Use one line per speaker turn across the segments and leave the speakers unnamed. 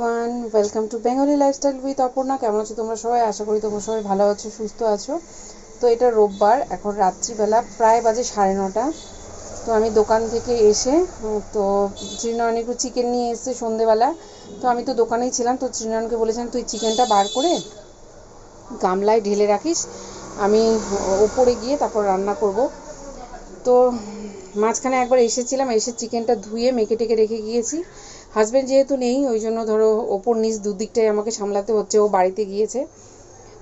Everyone welcome to Bengali lifestyle with Aparna কেমন আছো তোমরা সবাই? আশা করি তোমরা সবাই ভালো আছো, সুস্থ আছো। তো এটা রোববার, এখন রাত্রিবেলা, প্রায় বাজে সাড়ে নটা। তো আমি দোকান থেকে এসে তো তৃণয়ন একটু চিকেন নিয়ে এসেছে সন্ধেবেলা। তো আমি তো দোকানেই ছিলাম, তো তৃণয়নকে বলেছিলাম, তুই চিকেনটা বার করে গামলায় ঢেলে রাখিস। আমি ওপরে গিয়ে তারপর রান্না করব। তো মাঝখানে একবার এসেছিলাম, এসে চিকেনটা ধুয়ে মেখে টেকে রেখে গিয়েছি। হাজব্যান্ড যেহেতু নেই, ওই জন্য ধরো ওপর নিচ দুদিকটাই আমাকে সামলাতে হচ্ছে, ও বাড়িতে গিয়েছে।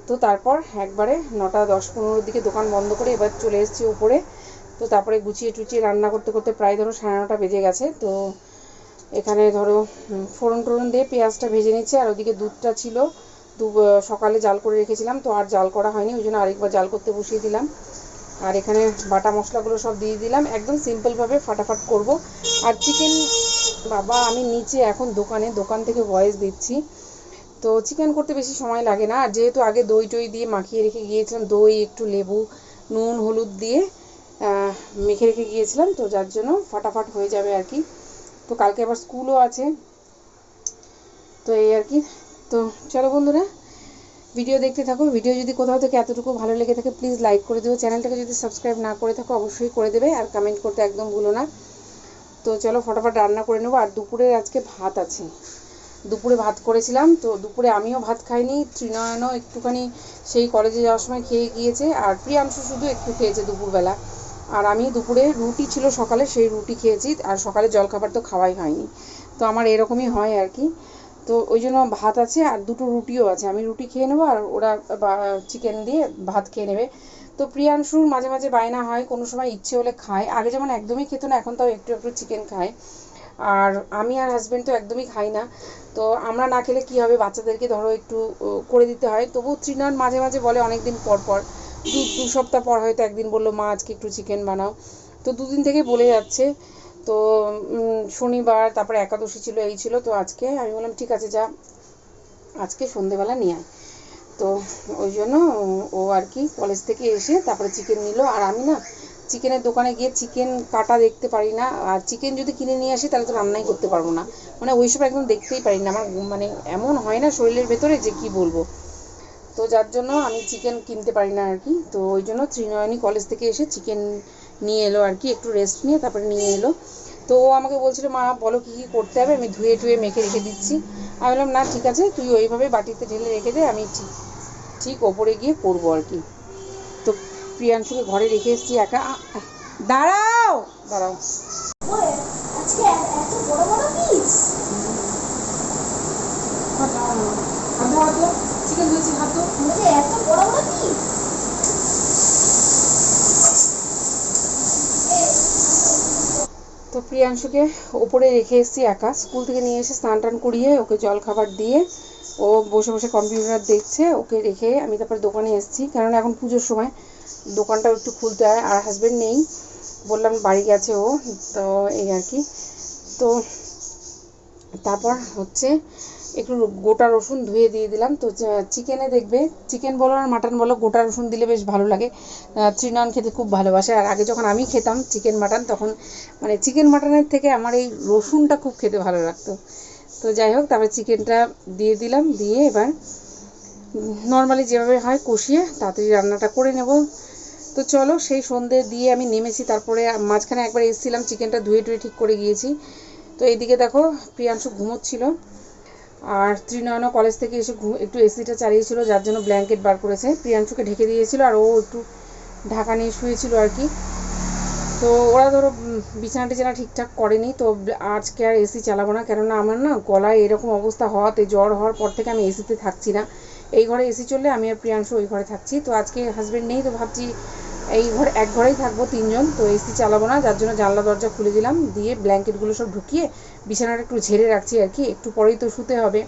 তো তারপর একবারে নটা দশ পনেরোর দিকে দোকান বন্ধ করে এবার চলে এসেছি ওপরে। তো তারপরে গুছিয়ে টুচিয়ে রান্না করতে করতে প্রায় ধরো সাড়ে নটা বেজে গেছে। তো এখানে ধরো ফোড়ন টোড়ন দিয়ে পেঁয়াজটা ভেজে নিচ্ছে, আর ওদিকে দুধটা ছিল। দু সকালে জাল করে রেখেছিলাম, তো আর জাল করা হয়নি, ওই জন্য আরেকবার জাল করতে বসিয়ে দিলাম। আর এখানে বাটা মশলাগুলো সব দিয়ে দিলাম। একদম সিম্পলভাবে ফাটাফাট করব। আর চিকেন বাবা, আমি নিচে এখন দোকানে, দোকান থেকে ভয়েস দিচ্ছি। তো চিকেন করতে বেশি সময় লাগে না। আর যেহেতু আগে দই টই দিয়ে মাখিয়ে রেখে গিয়েছিলাম, দই, একটু লেবু, নুন, হলুদ দিয়ে মেখে রেখে গিয়েছিলাম। তো যার জন্য ফাটাফাট হয়ে যাবে আর কি। তো কালকে আবার স্কুলও আছে। তো এই আর কি। তো চলো বন্ধুরা ভিডিও দেখতে থাকো। ভিডিও যদি কোথাও থেকে এতটুকু ভালো লেগে থাকে প্লিজ লাইক করে দিও। চ্যানেলটাকে যদি সাবস্ক্রাইব না করে থাকো, অবশ্যই করে দেবে। আর কমেন্ট করতে একদম ভুলো না। তো চলো ফটাফট রান্না করে নেব। আর দুপুরের আজকে ভাত আছে। দুপুরে ভাত করেছিলাম, তো দুপুরে আমিও ভাত খাইনি, ত্রিনয়নও একটুখানি সেই কলেজে যাওয়ার সময় খেয়ে গিয়েছে, আর প্রিয়াংশু শুধু একটু খেয়েছে দুপুরবেলা। আর আমি দুপুরে রুটি ছিল সকালে, সেই রুটি খেয়েছি, আর সকালে জলখাবার তো খাওয়াই হয়নি। তো আমার এরকমই হয় আর কি। তো ওই জন্য ভাত আছে, আর দুটো রুটিও আছে। আমি রুটি খেয়ে নেব, আর ওরা চিকেন দিয়ে ভাত খেয়ে নেবে। তো প্রিয়াংশুর মাঝে মাঝে বায়না হয়, কোনো সময় ইচ্ছে হলে খায়। আগে যেমন একদমই খেত না, এখন তাও একটু একটু চিকেন খায়। আর আমি আর হাজব্যান্ড তো একদমই খাই না। তো আমরা না খেলে কি হবে? বাচ্চাদেরকে ধরো একটু করে দিতে হয়। তবু তৃণয়ন মাঝে মাঝে বলে অনেক দিন পর পর। দু দু সপ্তাহ পর হয়তো একদিন বলল, মা, আজকে একটু চিকেন বানাও। তো দুদিন থেকে বলে যাচ্ছে। তো শনিবার, তারপরে একাদশী ছিল, এই ছিল। তো আজকে আমি বললাম, ঠিক আছে, যা। আজকে সন্ধেবেলা নিয়ে আয়। তো ওই জন্য ও আর কি কলেজ থেকে এসে তারপরে চিকেন নিল। আর আমি না চিকেনের দোকানে গিয়ে চিকেন কাটা দেখতে পারি না। আর চিকেন যদি কিনে নিয়ে আসি, তাহলে তো রান্নাই করতে পারব না। মানে ওইসব একদম দেখতেই পারি না। আমার মানে এমন হয় না শরীরের ভেতরে যে কি বলব। তো যার জন্য আমি চিকেন কিনতে পারি না আর কি। তো ওই জন্য ত্রিনয়নী কলেজ থেকে এসে চিকেন নিয়ে এলো আর কি। একটু রেস্ট নিয়ে তারপরে নিয়ে এলো। তো ও আমাকে বলছিল, মা, বলো কী কী করতে হবে? আমি ধুয়ে টুয়ে মেখে রেখে দিচ্ছি। আমি বললাম, না, ঠিক আছে, তুই ওইভাবে বাটিতে ঢেলে রেখে দে। আমি ঠিক ওপরে গিয়ে করব আর কি। তো প্রিয়াংশুকে ঘরে রেখে এসেছি একা। দাঁড়াও! দাঁড়াও।
আজকে এত বড় বড় পিস
চিকেন ধুয়েছি হাত
এত বড় বড় পিস
তো প্রিয়াংশুকে ওপরে রেখে এসেছি একা। স্কুল থেকে নিয়ে এসে স্নান টান করিয়ে ওকে জল খাবার দিয়ে ও বসে বসে কম্পিউটার দেখছে ওকে রেখে আমি তারপরে দোকানে এসেছি। কারণ এখন পুজোর সময় দোকানটাও একটু খুলতে হয় আর হাজবেন্ড নেই। বললাম বাড়ি গেছে ও তো এই আর কি। তো তারপর হচ্ছে একটু গোটা রসুন ধুয়ে দিয়ে দিলাম। তো চিকেনে দেখবে চিকেন বলো আর মাটন বলো গোটা রসুন দিলে বেশ ভালো লাগে। আহ, তৃণয়ন খেতে খুব ভালোবাসে। আর আগে যখন আমি খেতাম চিকেন মাটন তখন মানে চিকেন মাটনের থেকে আমার এই রসুনটা খুব খেতে ভালো লাগতো। তো যাই হোক, তারপরে চিকেনটা দিয়ে দিলাম, দিয়ে এবার নর্মালি যেভাবে হয় কষিয়ে তাড়াতাড়ি রান্নাটা করে নেব। তো চলো, সেই সন্ধে দিয়ে আমি নেমেছি, তারপরে মাঝখানে একবার এসেছিলাম চিকেনটা ধুয়ে টুয়ে ঠিক করে গিয়েছি। তো এইদিকে দেখো, প্রিয়াংশু ঘুমোচ্ছিল, আর ত্রিনয়নও কলেজ থেকে এসে একটু এসিটা চালিয়েছিল, যার জন্য ব্ল্যাঙ্কেট বার করেছে। প্রিয়াংশুকে ঢেকে দিয়েছিল, আর ও একটু ঢাকা নিয়ে শুয়েছিল আর কি। তো ওরা ধরো বিছানা টিছানা ঠিকঠাক করেনি, তো আজকে আর এসি চালাবো না, কেননা আমার না গলায় এরকম অবস্থা হওয়াতে জ্বর হওয়ার পর থেকে আমি এসিতে থাকছি না। এই ঘরে এসি চললে আমি আর প্রিয়াংশু ওই ঘরে থাকছি। তো আজকে হাজবেন্ড নেই, তো ভাবছি এই ঘরে, এক ঘরেই থাকব তিনজন, তো এসি চালাবো না, যার জন্য জানলা দরজা খুলে দিলাম, দিয়ে ব্ল্যাঙ্কেটগুলো সব ঢুকিয়ে বিছানাটা একটু ঝেড়ে রাখছি আর কি, একটু পরেই তো শুতে হবে।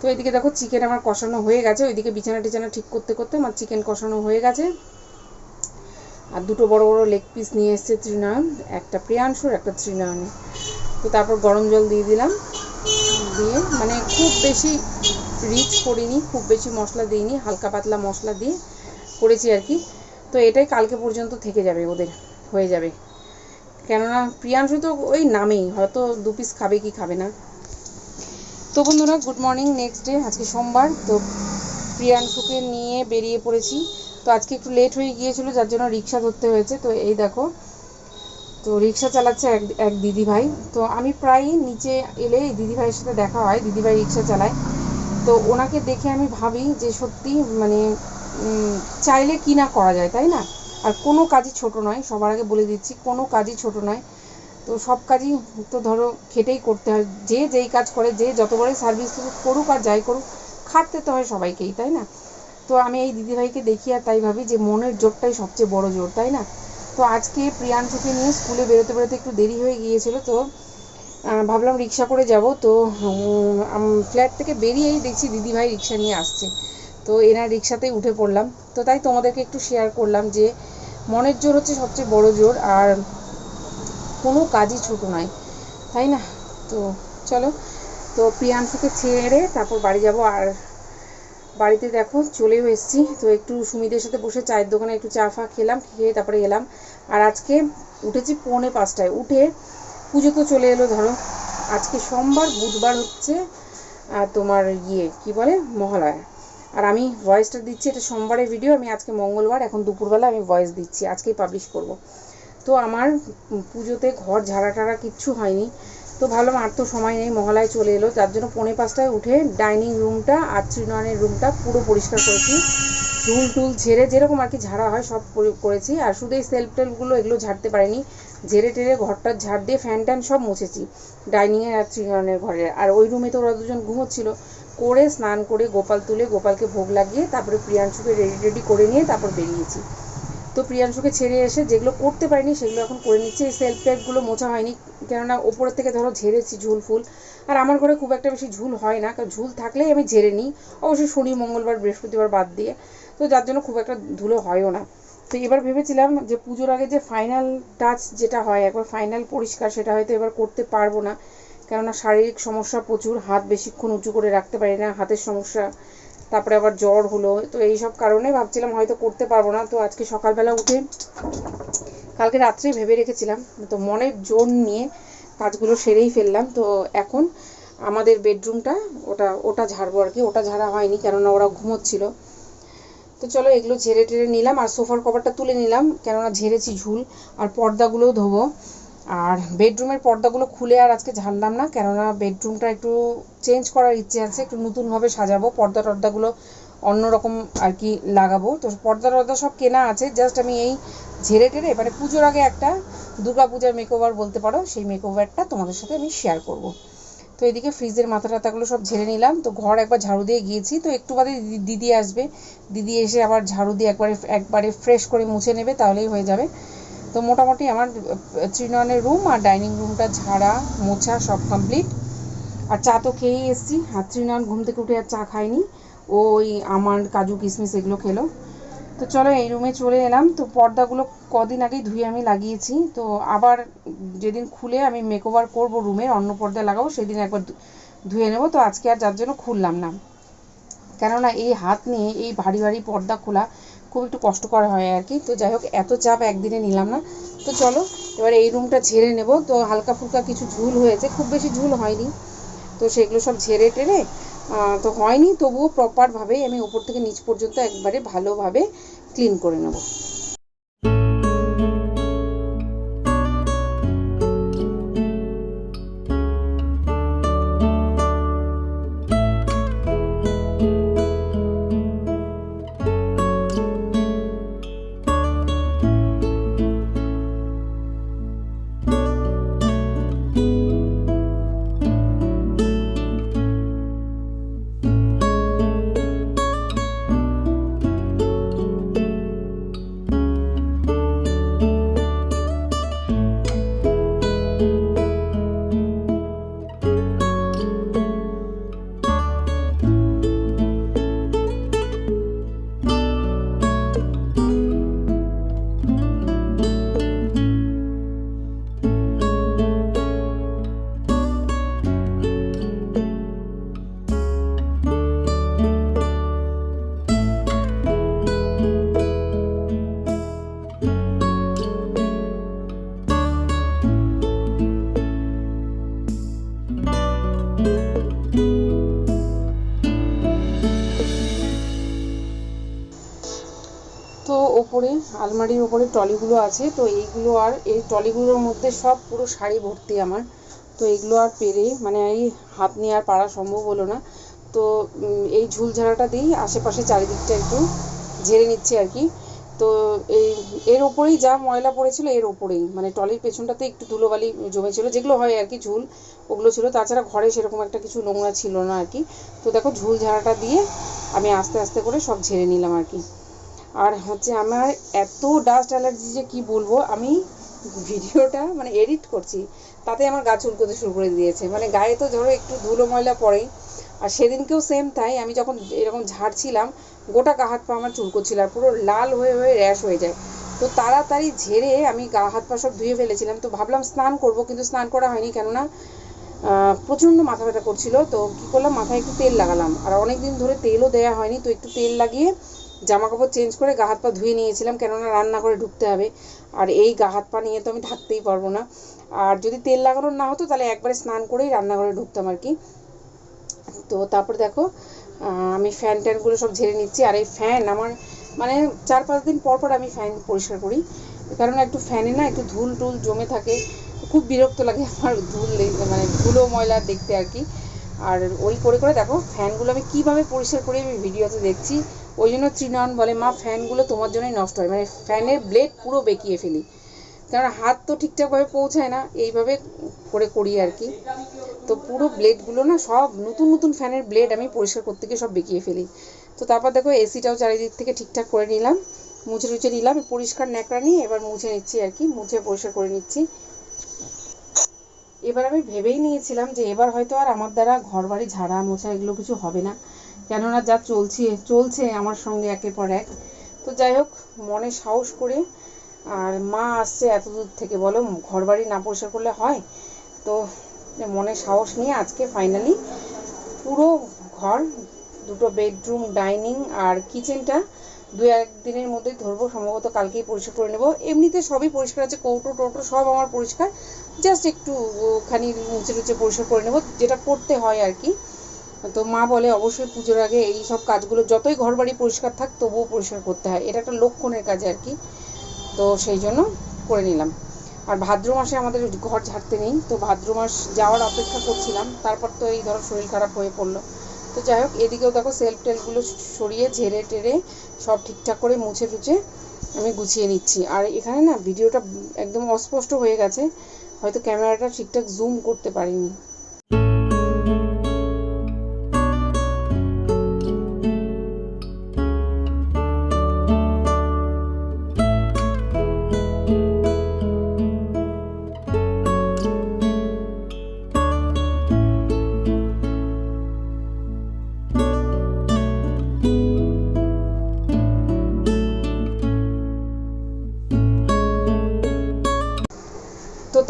তো এদিকে দেখো চিকেন আমার কষানো হয়ে গেছে, ওইদিকে বিছানা টিছানা ঠিক করতে করতে আমার চিকেন কষানো হয়ে গেছে। আর দুটো বড় বড় লেগ পিস নিয়ে এসেছে তৃণয়ন একটা প্রিয়াংশুর, একটা তৃণয়নের তো তারপর গরম জল দিয়ে দিলাম। দিয়ে মানে খুব বেশি রিচ করিনি, খুব বেশি মশলা দিইনি, হালকা পাতলা মশলা দিয়ে করেছি আর কি। তো এটাই কালকে পর্যন্ত থেকে যাবে ওদের, হয়ে যাবে। কেননা প্রিয়াংশু তো ওই নামেই, হয়তো দু পিস খাবে কি খাবে না। তো বন্ধুরা গুড মর্নিং নেক্সট ডে আজকে সোমবার। তো প্রিয়াংশুকে নিয়ে বেরিয়ে পড়েছি। তো আজকে একটু লেট হয়ে গিয়েছিল, যার জন্য রিক্সা ধরতে হয়েছে। তো এই দেখো, তো রিক্সা চালাচ্ছে এক এক দিদি ভাই তো আমি প্রায়ই নিচে এলে এই দিদি ভাইয়ের সাথে দেখা হয় দিদি ভাই রিক্সা চালায়। তো ওনাকে দেখে আমি ভাবি যে সত্যি মানে চাইলে কি না করা যায়, তাই না? আর কোনো কাজই ছোট নয়, সবার আগে বলে দিচ্ছি, কোনো কাজই ছোট নয়। তো সব কাজই তো ধরো খেটেই করতে হয়, যে যেই কাজ করে, যে যত বড় সার্ভিস করুক আর যাই করুক, খাটতে তো হয় সবাইকেই, তাই না? তো আমি এই দিদিভাইকে দেখি আর তাই ভাবি যে মনের জোরটাই সবচেয়ে বড় জোর, তাই না? তো আজকে প্রিয়াংশুকে নিয়ে স্কুলে বেরোতে বেরোতে একটু দেরি হয়ে গিয়েছিল, তো ভাবলাম রিক্সা করে যাব, তো ফ্ল্যাট থেকে বেরিয়েই দেখছি দিদিভাই রিক্সা নিয়ে আসছে। তো এনার রিক্সাতেই উঠে পড়লাম। তো তাই তোমাদেরকে একটু শেয়ার করলাম যে মনের জোর হচ্ছে সবচেয়ে বড় জোর আর কোনো কাজই ছোট নয়, তাই না? তো চলো, তো প্রিয়াংশুকে ছেড়ে তারপর বাড়ি যাব আর বাড়িতে দেখো, চলেও এসেছি। তো একটু সুমিদের সাথে বসে চায়ের দোকানে একটু চা ফা খেলাম, খেয়ে তারপরে এলাম। আর আজকে উঠেছি পৌনে পাঁচটায়। উঠে পুজো তো চলে এলো, ধরো। আজকে সোমবার, বুধবার হচ্ছে তোমার ইয়ে কি বলে? মহালয়া। আর আমি ভয়েসটা দিচ্ছি, এটা সোমবারের ভিডিও আমি আজকে মঙ্গলবার, এখন দুপুরবেলা আমি ভয়েস দিচ্ছি, আজকেই পাবলিশ করব। তো আমার পুজোতে ঘর ঝাড়া টাড়া কিচ্ছু হয়নি। তো ভাবলাম আর তো সময় নেই, মহালয় চলে এলো। যার জন্য পৌনে পাঁচটায় উঠে ডাইনিং রুমটা আর ত্রিনয়নের রুমটা পুরো পরিষ্কার করেছি। ঝুল টুল ঝেড়ে যেরকম আর কি ঝাড়া হয় সব করেছি। আর শুধু এই সেলফ টেলগুলো এগুলো ঝাড়তে পারিনি। ঝেড়ে টেরে ঘরটা ঝাড় দিয়ে ফ্যান ট্যান সব মুছেছি, ডাইনিংয়ের আর ত্রিনয়নের ঘরে। আর ওই রুমে তো ওরা দুজন ঘুমোচ্ছিল। করে স্নান করে গোপাল তুলে গোপালকে ভোগ লাগিয়ে তারপরে প্রিয়াংশুকে রেডি রেডি করে নিয়ে তারপর বেরিয়েছি। তো প্রিয়াংশুকে ছেড়ে এসে যেগুলো করতে পারিনি সেগুলো এখন করে নিচ্ছি। এই সেলফ প্যাকগুলো মোছা হয়নি। কেননা ওপরের থেকে ধরো ঝেড়েছি ঝুল ফুল। আর আমার ঘরে খুব একটা বেশি ঝুল হয় না। কারণ ঝুল থাকলেই আমি ঝেড়ে নিই। অবশ্যই শনি, মঙ্গলবার, বৃহস্পতিবার বাদ দিয়ে। তো যার জন্য খুব একটা ধুলো হয়ও না। তো এবার ভেবেছিলাম যে পুজোর আগে যে ফাইনাল টাচ যেটা হয়, একবার ফাইনাল পরিষ্কার সেটা হয়তো এবার করতে পারব না। কেননা শারীরিক সমস্যা প্রচুর। হাত বেশিক্ষণ উঁচু করে রাখতে পারি না। হাতের সমস্যা তারপরে আবার জ্বর হলো, তো এই সব কারণে ভাবছিলাম হয়তো করতে পারব না। তো আজকে সকালবেলা উঠে কালকে রাত্রে ভেবে রেখেছিলাম, তো মনের জোর নিয়ে কাজগুলো সেরেই ফেললাম। তো এখন আমাদের বেডরুমটা ওটা ওটা ঝাড়বো আর কি, ওটা ঝাড়া হয়নি কেননা ওরা ঘুমোচ্ছিল। তো চলো এগুলো ঝেড়ে টেড়ে নিলাম আর সোফার কভারটা তুলে নিলাম, কেননা ঝেড়েছি ঝুল, আর পর্দাগুলোও ধোবো। আর বেডরুমের পর্দাগুলো খুলে আর আজকে ঝাড়লাম না, কেননা বেডরুমটা একটু চেঞ্জ করার ইচ্ছে আছে, একটু নতুনভাবে সাজাবো, পর্দা টর্দাগুলো অন্যরকম আর কি লাগাবো। তো পর্দা টর্দা সব কেনা আছে জাস্ট আমি এই ঝেড়ে টেড়ে মানে পুজোর আগে একটা দুর্গা পূজার মেকওভার বলতে পারো, সেই মেকওভারটা তোমাদের সাথে আমি শেয়ার করব। তো এদিকে ফ্রিজের মাথা টাথাগুলো সব ঝেড়ে নিলাম, তো ঘর একবার ঝাড়ু দিয়ে গিয়েছি, তো একটু বাদে দিদি আসবে। দিদি এসে আবার ঝাড়ু দিয়ে একবারে একবারে ফ্রেশ করে মুছে নেবে, তাহলেই হয়ে যাবে। তো মোটামুটি আমার ত্রিনয়নের রুম আর ডাইনিং রুমটা ঝাড়া, মোছা সব কমপ্লিট আর চা তো খেয়েই এসেছি। আর ত্রিনয়ন ঘুম থেকে উঠে আর চা খায়নি। ওই আমার কাজু কিশমিশ এগুলো খেলো। তো চলো এই রুমে চলে এলাম। তো পর্দাগুলো কদিন আগেই ধুয়ে আমি লাগিয়েছি। তো আবার যেদিন খুলে আমি মেকওভার করব রুমের অন্য পর্দা লাগাবো, সেদিন একবার ধুয়ে নেব। তো আজকে আর যার জন্য খুললাম না। কেননা এই হাত নিয়ে এই ভারী ভারী পর্দা খোলা খুব একটু কষ্টকর হয় আর কি। তো যাই হোক, এত চাপ একদিনে নিলাম না। তো চলো, এবার এই রুমটা ঝেড়ে নেব। তো হালকা ফুলকা কিছু ঝুল হয়েছে, খুব বেশি ঝুল হয়নি। তো সেগুলো সব ঝেড়ে টেড়ে তো হয়নি, তবুও প্রপারভাবেই আমি ওপর থেকে নিচ পর্যন্ত একবারে ভালোভাবে ক্লিন করে নেব। আলমারির ওপরে ট্রলিগুলো আছে, তো এইগুলো আর এই ট্রলিগুলোর মধ্যে সব পুরো শাড়ি ভর্তি আমার। তো এগুলো আর পেরে মানে এই হাত নিয়ে আর পারা সম্ভব হলো না। তো এই ঝুল ঝাড়াটা দিয়েই আশেপাশে চারিদিকটা একটু ঝেড়ে নিচ্ছি আর কি। তো এই, এর ওপরেই যা ময়লা পড়েছিল এর ওপরেই। মানে টলির পেছনটাতে একটু ধুলোবালি জমেছিল, যেগুলো হয় আর কি ঝুল, ওগুলো ছিল। তাছাড়া ঘরে সেরকম একটা কিছু নোংরা ছিল না আর কি। তো দেখো ঝুল ঝাড়াটা দিয়ে আমি আস্তে আস্তে করে সব ঝেড়ে নিলাম আর কি। আর হচ্ছে আমার এত ডাস্ট অ্যালার্জি যে কি বলব, আমি ভিডিওটা মানে এডিট করছি, তাতে আমার গা চুলকোতে শুরু করে দিয়েছে। মানে গায়ে তো ধরো একটু ধুলো ময়লা পড়েই। আর সেদিনকেও সেম তাই, আমি যখন এরকম ঝাড়ছিলাম, গোটা গা হাত পা আমার চুলকোচ্ছিল আর পুরো লাল হয়ে হয়ে র্যাশ হয়ে যায়। তো তাড়াতাড়ি ঝেড়ে আমি গা হাত পা সব ধুয়ে ফেলেছিলাম। তো ভাবলাম স্নান করব, কিন্তু স্নান করা হয়নি কেননা প্রচণ্ড মাথা ব্যথা করছিল। তো কী করলাম, মাথায় একটু তেল লাগালাম। আর অনেক দিন ধরে তেলও দেওয়া হয়নি, তো একটু তেল লাগিয়ে জামা কাপড় চেঞ্জ করে গা হাত পা ধুয়ে নিয়েছিলাম, কেননা রান্না করে ঢুকতে হবে। আর এই গা হাত পা নিয়ে তো আমি থাকতেই পারব না। আর যদি তেল লাগানোর না হতো, তাহলে একবারে স্নান করেই রান্নাঘরে ঢুকতাম আর কি। তো তারপর দেখো আমি ফ্যান ট্যানগুলো সব ঝেড়ে নিচ্ছি। আর এই ফ্যান আমার মানে চার পাঁচ দিন পর পর আমি ফ্যান পরিষ্কার করি। কারণ একটু ফ্যানে না একটু ধুল টুল জমে থাকে। খুব বিরক্ত লাগে আমার ধুল মানে ধুলো ময়লা দেখতে আর কি। আর ওই করে করে দেখো, ফ্যানগুলো আমি কীভাবে পরিষ্কার করি আমি ভিডিওতে দেখছি। ওই জন্য ত্রিনয়ন বলে, মা, ফ্যানগুলো তোমার জন্যই নষ্ট হয়। মানে ফ্যানের ব্লেড পুরো বেঁকিয়ে ফেলি। কারণ হাত তো ঠিকঠাকভাবে পৌঁছায় না, এইভাবে করে করি আর কি। তো পুরো ব্লেডগুলো না সব নতুন নতুন ফ্যানের ব্লেড আমি পরিষ্কার করতে গিয়ে সব বেঁকিয়ে ফেলি। তো তারপর দেখো এসিটাও চারিদিক থেকে ঠিকঠাক করে নিলাম, মুছে টুছে নিলাম, পরিষ্কার ন্যাকড়া নিয়ে এবার মুছে নিচ্ছি আর কি, মুছে পরিষ্কার করে নিচ্ছি। এবার আমি ভেবেই নিয়েছিলাম যে এবার হয়তো আর আমার দ্বারা ঘর বাড়ি ঝাড়া, মোছা এগুলো কিছু হবে না। কেননা যা চলছে চলছে আমার সঙ্গে একের পর এক। তো যাই হোক, মনে সাহস করে, আর মা আসছে এত দূর থেকে, বলো ঘর বাড়ি না পরিষ্কার করলে হয়? তো মনে সাহস নিয়ে আজকে ফাইনালি পুরো ঘর, দুটো বেডরুম ডাইনিং আর কিচেনটা দু একদিনের মধ্যেই ধরবো, সম্ভবত কালকেই পরিষ্কার করে নেব। এমনিতে সবই পরিষ্কার আছে, কৌটো টোটো সব আমার পরিষ্কার। জাস্ট একটু খানি মুছে টুচে পরিষ্কার করে নেব, যেটা করতে হয় আর কি। তো মা বলে, অবশ্যই পুজোর আগে এই সব কাজগুলো, যতই ঘর বাড়ি পরিষ্কার থাক, তবুও পরিষ্কার করতে হয়। এটা একটা লক্ষণের কাজ আর কি। তো সেই জন্য করে নিলাম। আর ভাদ্র মাসে আমাদের ঘর ঝাড়তে নেই। তো ভাদ্র মাস যাওয়ার অপেক্ষা করছিলাম। তারপর তো এই ধরো শরীর খারাপ হয়ে পড়ল। তো যাই হোক, এদিকেও দেখো সেলফ টেলগুলো সরিয়ে ঝেড়ে টেরে সব ঠিকঠাক করে মুছে টুছে আমি গুছিয়ে নিচ্ছি। আর এখানে না, ভিডিওটা একদম অস্পষ্ট হয়ে গেছে। হয়তো ক্যামেরাটা ঠিকঠাক জুম করতে পারিনি।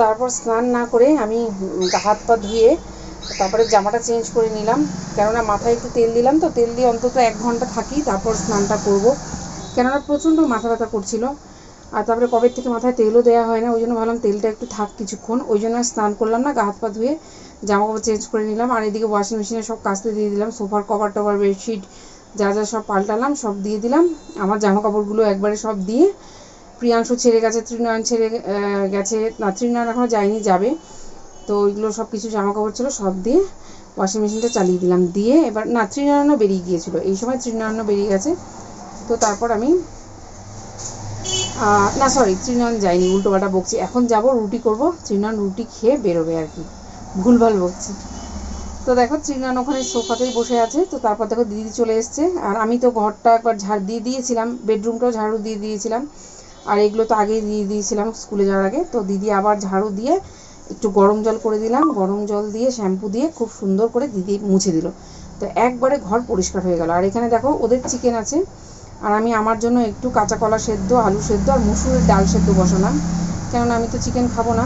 তারপর স্নান না করে আমি হাত পা ধুয়ে তারপরে জামাটা চেঞ্জ করে নিলাম। কেননা মাথায় একটু তেল দিলাম তো, তেল দিয়ে অন্তত এক ঘণ্টা থাকি, তারপর স্নানটা করব। কেননা প্রচণ্ড মাথা ব্যথা করছিল। আর তারপরে কবে থেকে মাথায় তেলও দেওয়া হয় না, ওই জন্য ভাবলাম তেলটা একটু থাক কিছুক্ষণ। ওই জন্য স্নান করলাম না, গা হাত পা ধুয়ে জামা কাপড় চেঞ্জ করে নিলাম। আর এদিকে ওয়াশিং মেশিনে সব কাচতে দিয়ে দিলাম, সোফার কভার টভার বেডশিট যা যা সব পাল্টালাম, সব দিয়ে দিলাম। আমার জামা কাপড়গুলো একবারে সব দিয়ে প্রিয়াংশু ছেড়ে গেছে, ত্রিনয়ন ছেড়ে গেছে। না, ত্রিনয়ন এখনও যায়নি, যাবে। তো ওইগুলো সব কিছু জামা কাপড় ছিল, সব দিয়ে ওয়াশিং মেশিনটা চালিয়ে দিলাম। দিয়ে এবার, না, ত্রিনয়নও বেরিয়ে গিয়েছিল। এই সময় ত্রিনয়নও বেরিয়ে গেছে। তো তারপর আমি না সরি ত্রিনয়ন যায়নি, উল্টোপাল্টা বকছি। এখন যাব, রুটি করব। ত্রিনয়ন রুটি খেয়ে বেরোবে আর কি। ভুলভাল বকছি। তো দেখো, ত্রিনয়ন ওখানে সোফাতেই বসে আছে। তো তারপর দেখো, দিদি চলে এসছে। আর আমি তো ঘরটা একবার ঝাড় দিয়ে দিয়েছিলাম। বেডরুমটাও ঝাড়ু দিয়ে দিয়েছিলাম। আর এগুলো তো আগেই দিয়ে দিয়েছিলাম স্কুলে যাওয়ার আগে। তো দিদি আবার ঝাড়ু দিয়ে একটু গরম জল করে দিলাম। গরম জল দিয়ে শ্যাম্পু দিয়ে খুব সুন্দর করে দিদি মুছে দিল। তো একবারে ঘর পরিষ্কার হয়ে গেল। আর এখানে দেখো, ওদের চিকেন আছে। আর আমি আমার জন্য একটু কাঁচা কলা সেদ্ধ, আলু সেদ্ধ আর মুসুরের ডাল সেদ্ধ বসালাম। কেননা আমি তো চিকেন খাব না।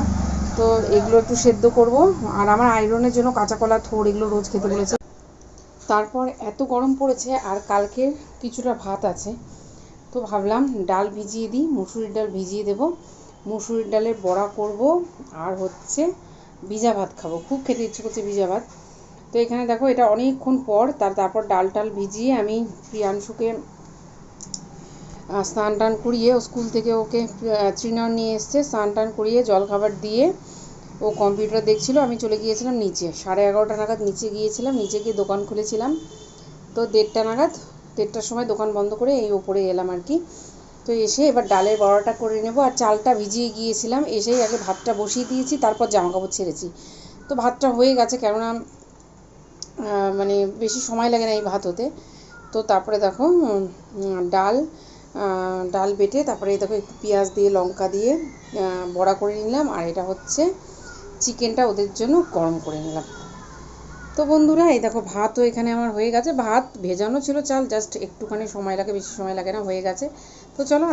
তো এগুলো একটু সেদ্ধ করব। আর আমার আয়রনের জন্য কাঁচা কলা, থোড় এগুলো রোজ খেতে বলেছে। তারপর এত গরম পড়েছে আর কালকের কিছুটা ভাত আছে। তো ভাবলাম ডাল ভিজিয়ে দিই মুসুরির ডাল ভিজিয়ে দেবো। মুসুরির ডালের বড়া করব আর হচ্ছে ভিজা ভাত খাব। খুব খেতে ইচ্ছে করছে ভিজা ভাত। তো এখানে দেখো এটা অনেকক্ষণ পর তার তারপর ডাল টাল ভিজিয়ে আমি প্রিয়াংশুকে স্নান টান করিয়ে ও স্কুল থেকে ওকে আহ, নিয়ে এসছে। স্নান টান করিয়ে জলখাবার দিয়ে ও কম্পিউটার দেখছিল আমি চলে গিয়েছিলাম নিচে। সাড়ে এগারোটা নাগাদ নিচে গিয়েছিলাম নিচে গিয়ে দোকান খুলেছিলাম। তো দেড়টা নাগাদ দেড়টার সময় দোকান বন্ধ করে এই ওপরে এলাম আর কি। তো এসে এবার ডালের বড়াটা করে নেব আর চালটা ভিজিয়ে গিয়েছিলাম, এসেই আগে ভাতটা বসিয়ে দিয়েছি, তারপর জামা কাপড় ছেড়েছি। তো ভাতটা হয়ে গেছে কেননা মানে বেশি সময় লাগে না এই ভাত হতে। তো তারপরে দেখো ডাল ডাল বেটে তারপরে দেখো একটু পেঁয়াজ দিয়ে, লঙ্কা দিয়ে বড়া করে নিলাম। আর এটা হচ্ছে চিকেনটা ওদের জন্য গরম করে নিলাম। তো বন্ধুরা, এই দেখো ভাতও এখানে আমার হয়ে গেছে। ভাত ভেজানো ছিল, চাল জাস্ট একটুখানি সময় লাগে, বেশি সময় লাগে না, হয়ে গেছে। তো চলো